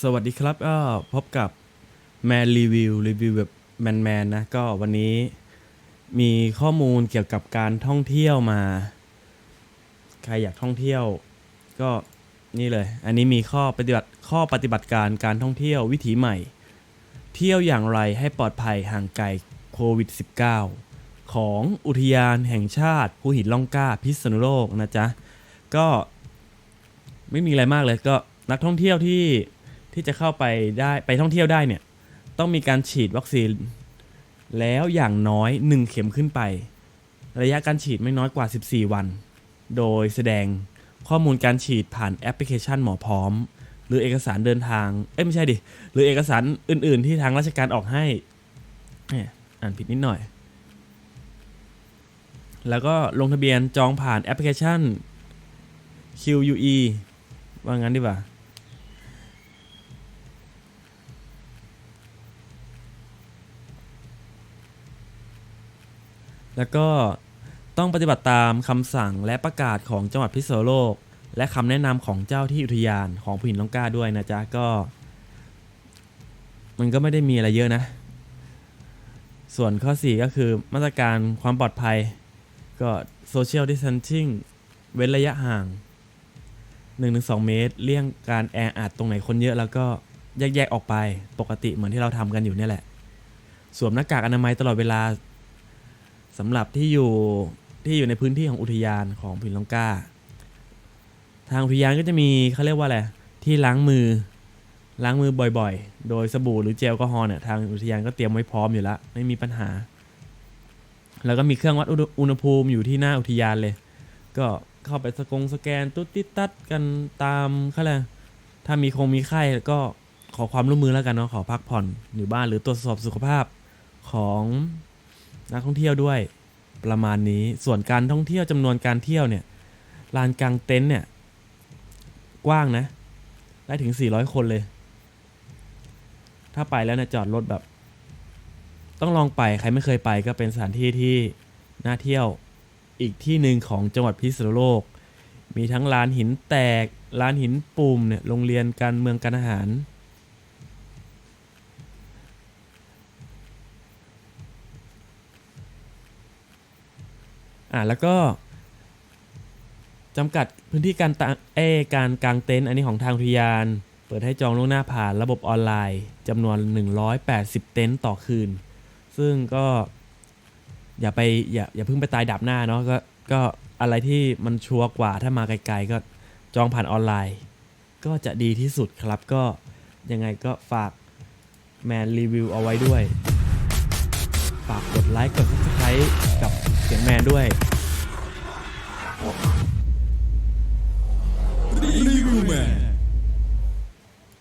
สวัสดีครับก็พบกับแมนรีวิวรีวิวแบบแมนแมนนะ ก็วันนี้มีข้อมูลเกี่ยวกับการท่องเที่ยวมา ใครอยากท่องเที่ยว ก็นี่เลย อันนี้มีข้อปฏิบัติข้อปฏิบัติการการท่องเที่ยววิถีใหม่ เที่ยวอย่างไรให้ปลอดภัยห่างไกลโควิด -19 ของอุทยานแห่งชาติภูหินล่องกล้าพิษณุโลกนะจ๊ะ ก็ไม่มีอะไรมากเลยก็ นักท่องเที่ยวที่ที่จะเข้าไปได้ไปท่องเที่ยวได้เนี่ยต้องมีการฉีดวัคซีน แล้วอย่างน้อย 1 เข็มขึ้นไป ระยะการฉีดไม่น้อยกว่า 14 วัน โดยแสดงข้อมูลการฉีดผ่านแอปพลิเคชันหมอพร้อม หรือเอกสารเดินทาง เอ้ยไม่ใช่ดิ หรือเอกสารอื่น ๆ ที่ทางราชการออกให้อ่านผิดนิดหน่อย แล้วก็ลงทะเบียนจองผ่านแอปพลิเคชัน QUE ว่างั้นดีกว่า แล้วก็ต้องปฏิบัติตามคำสั่งและประกาศของจังหวัดพิษณุโลก และคำแนะนำของเจ้าที่อุทยานของผู้หินลองกล้าด้วยนะจ๊ะก็ มันก็ไม่ได้มีอะไรเยอะนะ ส่วนข้อ 4 ก็คือมาตรการความปลอดภัย ก็ social distancing เว้นระยะห่าง 1-2 เมตร เลี่ยงการแออัดตรงไหนคนเยอะแล้วก็แยกๆออกไปปกติเหมือนที่เราทำกันอยู่เนี่ยแหละ สวมหน้ากากอนามัยตลอดเวลา สำหรับที่อยู่ที่อยู่ในพื้นที่ของอุทยานของพินลองกาทางอุทยานก็จะมีเขาเรียกว่าอะไรที่ล้างมือล้างมือบ่อยๆ โดยสบู่หรือเจลแอลกอฮอล์เนี่ยทางอุทยานก็เตรียมไว้พร้อมอยู่แล้วไม่มีปัญหา แล้วก็มีเครื่องวัดอุณหภูมิอยู่ที่หน้าอุทยานเลย ก็เข้าไปสกงสแกนตุ๊ดติดตัดกันตามเขาเลยกถ้ามีคงมีไข้ก็ขอความร่วมมือแล้วกันเนาะขอพักผ่อนอยู่บ้านหรือตรวจสอบสุขภาพของ นักท่องเที่ยวด้วยประมาณนี้ส่วนการท่องเที่ยวจำนวนการเที่ยวเนี่ยลานกลางเต็นท์เนี่ย กว้างนะ ได้ถึง 400 คนเลย ถ้าไปแล้วเนี่ยจอดรถแบบ ต้องลองไปใครไม่เคยไปก็เป็นสถานที่ที่น่าเที่ยวอีกที่หนึ่งของจังหวัดพิษณุโลก มีทั้งลานหินแตกลานหินปุ่มเนี่ยโรงเรียนการเมืองการอาหาร อ่าแล้วก็จำกัดพื้นที่การตะเอการกางเต็นท์อันนี้ของทางอุทยาน เปิดให้จองล่วงหน้าผ่านระบบออนไลน์จำนวน 180 เต็นท์ต่อคืน ซึ่งก็อย่าไปอย่าอย่าเพิ่งไปตายดับหน้าเนาะก็ก็อะไรที่มันชัวร์กว่าถ้ามาไกลๆก็จองผ่านออนไลน์ ก็จะดีที่สุดครับก็ยังไงก็ฝากแมนรีวิวเอาไว้ด้วย ฝากกดไลค์กด subscribe กับ เสียงแมนด้วย